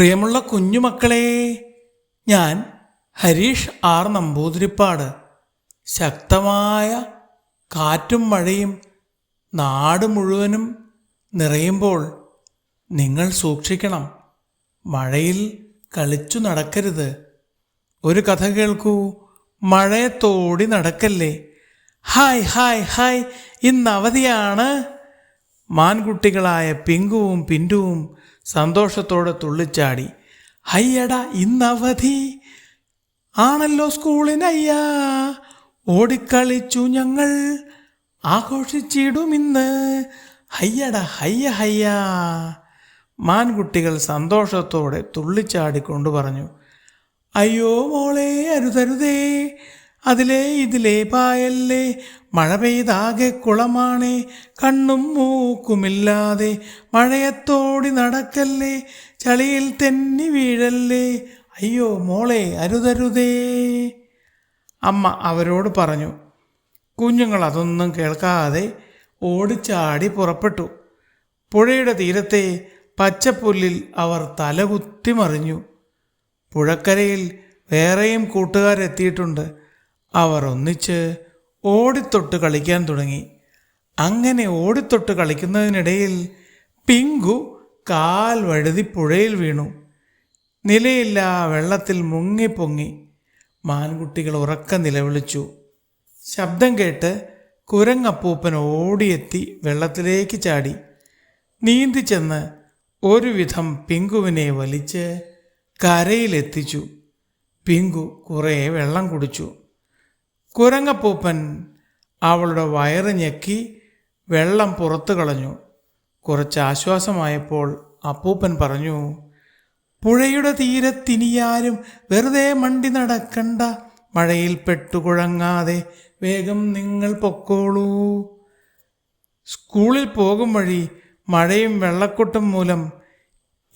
പ്രിയമുള്ള കുഞ്ഞുമക്കളെ ഞാൻ ഹരീഷ് ആർ നമ്പൂതിരിപ്പാട്. ശക്തമായ കാറ്റും മഴയും നാട് മുഴുവനും നിറയുമ്പോൾ നിങ്ങൾ സൂക്ഷിക്കണം. മഴയിൽ കളിച്ചു നടക്കരുത്. ഒരു കഥ കേൾക്കൂ. മഴയെ തോടി നടക്കല്ലേ? ഹായ് ഹായ് ഹായ്. ഇന്ന് അവധിയാണ്. മാൻകുട്ടികളായ പിങ്കുവും പിന്റുവും സന്തോഷത്തോടെ തുള്ളിച്ചാടി അയ്യട ഇന്നവധി. ആണല്ലോ സ്കൂളിനയ്യാ. ഓടിക്കളിച്ചു ഞങ്ങൾ. ആഘോഷിച്ചിടും ഇന്ന് ഹയ്യട ഹയ്യ ഹയ്യ. മാൻകുട്ടികൾ സന്തോഷത്തോടെ തുള്ളിച്ചാടിക്കൊണ്ട് പറഞ്ഞു അയ്യോ മോളെ അരുതരുതേ. അതിലേ ഇതിലേ പായല്ലേ? മഴ പെയ്താകെ കുളമാണേ. കണ്ണും മൂക്കുമില്ലാതെ മഴയത്തോടി നടക്കല്ലേ? ചളിയിൽ തെന്നി വീഴല്ലേ? അയ്യോ മോളെ അരുതരുതേ. അമ്മ അവരോട് പറഞ്ഞു കുഞ്ഞുങ്ങൾ അതൊന്നും കേൾക്കാതെ ഓടിച്ചാടി പുറപ്പെട്ടു. പുഴയുടെ തീരത്തെ പച്ചപ്പുല്ലിൽ അവർ തലകുത്തി മറിഞ്ഞു. പുഴക്കരയിൽ വേറെയും കൂട്ടുകാരെത്തിയിട്ടുണ്ട്. അവർ ഒന്നിച്ച് ഓടിത്തൊട്ട് കളിക്കാൻ തുടങ്ങി. അങ്ങനെ ഓടിത്തൊട്ട് കളിക്കുന്നതിനിടയിൽ പിങ്കു കാൽ വഴുതി പുഴയിൽ വീണു. നിലയില്ല വെള്ളത്തിൽ മുങ്ങിപ്പൊങ്ങി. മാൻകുട്ടികൾ ഉറക്ക നിലവിളിച്ചു. ശബ്ദം കേട്ട് കുരങ്ങപ്പൂപ്പൻ ഓടിയെത്തി വെള്ളത്തിലേക്ക് ചാടി. നീന്തി ചെന്ന് ഒരുവിധം പിങ്കുവിനെ വലിച്ച് കരയിലെത്തിച്ചു. പിങ്കു കുറേ വെള്ളം കുടിച്ചു. കുരങ്ങപ്പൂപ്പൻ അവളുടെ വയറ് ഞെക്കി വെള്ളം പുറത്തു കളഞ്ഞു. കുറച്ച് ആശ്വാസമായപ്പോൾ അപ്പൂപ്പൻ പറഞ്ഞു പുഴയുടെ തീരത്തിനിയാരും വെറുതെ മണ്ടി നടക്കണ്ട. മഴയിൽ പെട്ടുകുഴങ്ങാതെ വേഗം നിങ്ങൾ പൊക്കോളൂ. സ്കൂളിൽ പോകും വഴി മഴയും വെള്ളക്കൊട്ടും മൂലം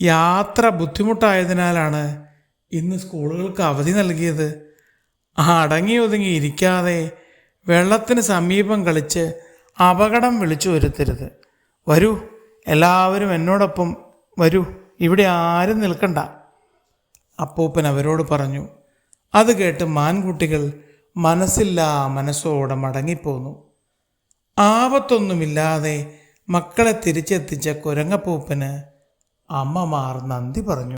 യാത്ര ബുദ്ധിമുട്ടായതിനാലാണ് ഇന്ന് സ്കൂളുകൾക്ക് അവധി നൽകിയത്. അടങ്ങി ഒതുങ്ങി ഇരിക്കാതെ വെള്ളത്തിന് സമീപം കളിച്ച് അപകടം വിളിച്ചു വരുത്തരുത്. വരൂ എല്ലാവരും എന്നോടൊപ്പം വരൂ ഇവിടെ ആരും നിൽക്കണ്ട. അപ്പൂപ്പൻ അവരോട് പറഞ്ഞു അത് കേട്ട് മാൻകുട്ടികൾ മനസ്സില്ലാ മനസ്സോടെ മടങ്ങിപ്പോന്നു. ആപത്തൊന്നുമില്ലാതെ മക്കളെ തിരിച്ചെത്തിച്ച കുരങ്ങപ്പൂപ്പന് അമ്മമാർ നന്ദി പറഞ്ഞു.